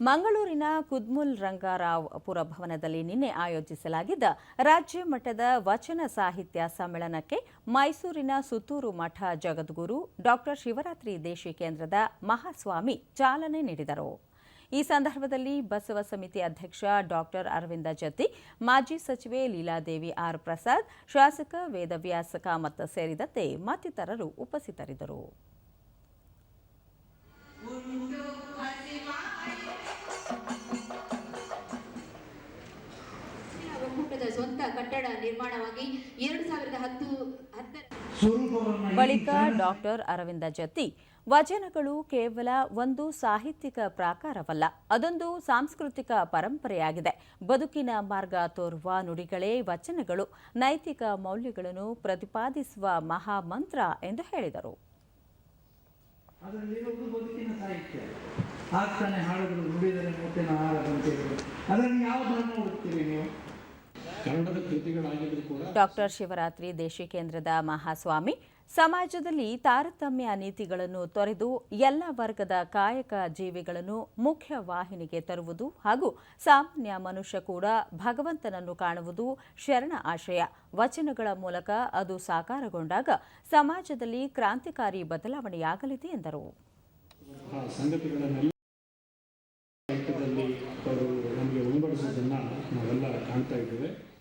ಮಂಗಳೂರಿನ ಕುದ್ಮುಲ್ ರಂಗಾರಾವ್ ಪುರಭವನದಲ್ಲಿ ನಿನ್ನೆ ಆಯೋಜಿಸಲಾಗಿದ್ದ ರಾಜ್ಯ ಮಟ್ಟದ ವಚನ ಸಾಹಿತ್ಯ ಸಮ್ಮೇಳನಕ್ಕೆ ಮೈಸೂರಿನ ಸುತ್ತೂರು ಮಠ ಜಗದ್ಗುರು ಡಾಕ್ಟರ್ ಶಿವರಾತ್ರಿ ದೇಶಿ ಕೇಂದ್ರದ ಮಹಾಸ್ವಾಮಿ ಚಾಲನೆ ನೀಡಿದರು. ಈ ಸಂದರ್ಭದಲ್ಲಿ ಬಸವ ಸಮಿತಿ ಅಧ್ಯಕ್ಷ ಡಾಕ್ಟರ್ ಅರವಿಂದ ಜತ್ತಿ ಮಾಜಿ ಸಚಿವೆ ಲೀಲಾದೇವಿ ಆರ್ ಪ್ರಸಾದ್, ಶಾಸಕ ವೇದವ್ಯಾಸ ಕಾಮತ್ ಸೇರಿದಂತೆ ಮತ್ತಿತರರು ಉಪಸ್ಥಿತರಿದ್ದರು. ಒಕ್ಕೂಟದ ಸ್ವಂತ ಕಟ್ಟಡ ನಿರ್ಮಾಣವಾಗಿ ಎರಡು ಸಾವಿರದ ಹತ್ತು ಹತ್ತರ ಬಳಿಕ ಡಾಕ್ಟರ್ ಅರವಿಂದ ಜತ್ತಿ. ವಚನಗಳು ಕೇವಲ ಒಂದು ಸಾಹಿತ್ಯಿಕ ಪ್ರಾಕಾರವಲ್ಲ ಅದೊಂದು ಸಾಂಸ್ಕೃತಿಕ ಪರಂಪರೆಯಾಗಿದೆ. ಬದುಕಿನ ಮಾರ್ಗ ತೋರುವ ನುಡಿಗಳೇ ವಚನಗಳು ನೈತಿಕ ಮೌಲ್ಯಗಳನ್ನು ಪ್ರತಿಪಾದಿಸುವ ಮಹಾಮಂತ್ರ ಎಂದು ಹೇಳಿದರು. ನೀವು? ಡಾಕ್ಟರ್ ಶಿವರಾತ್ರಿ ದೇಶಿಕೇಂದ್ರದ ಮಹಾಸ್ವಾಮಿ ಸಮಾಜದಲ್ಲಿ ತಾರತಮ್ಯ ನೀತಿಗಳನ್ನು ತೊರೆದು ಎಲ್ಲ ವರ್ಗದ ಕಾಯಕ ಜೀವಿಗಳನ್ನು ಮುಖ್ಯ ವಾಹಿನಿಗೆ ತರುವುದು ಹಾಗೂ ಸಾಮಾನ್ಯ ಮನುಷ್ಯ ಕೂಡ ಭಗವಂತನನ್ನು ಕಾಣುವುದು ಶರಣ ಆಶಯ. ವಚನಗಳ ಮೂಲಕ ಅದು ಸಾಕಾರಗೊಂಡಾಗ ಸಮಾಜದಲ್ಲಿ ಕ್ರಾಂತಿಕಾರಿ ಬದಲಾವಣೆಯಾಗಲಿದೆ ಎಂದರು. ಕಾಣ್ತಾ ಇದ್ದೇವೆ.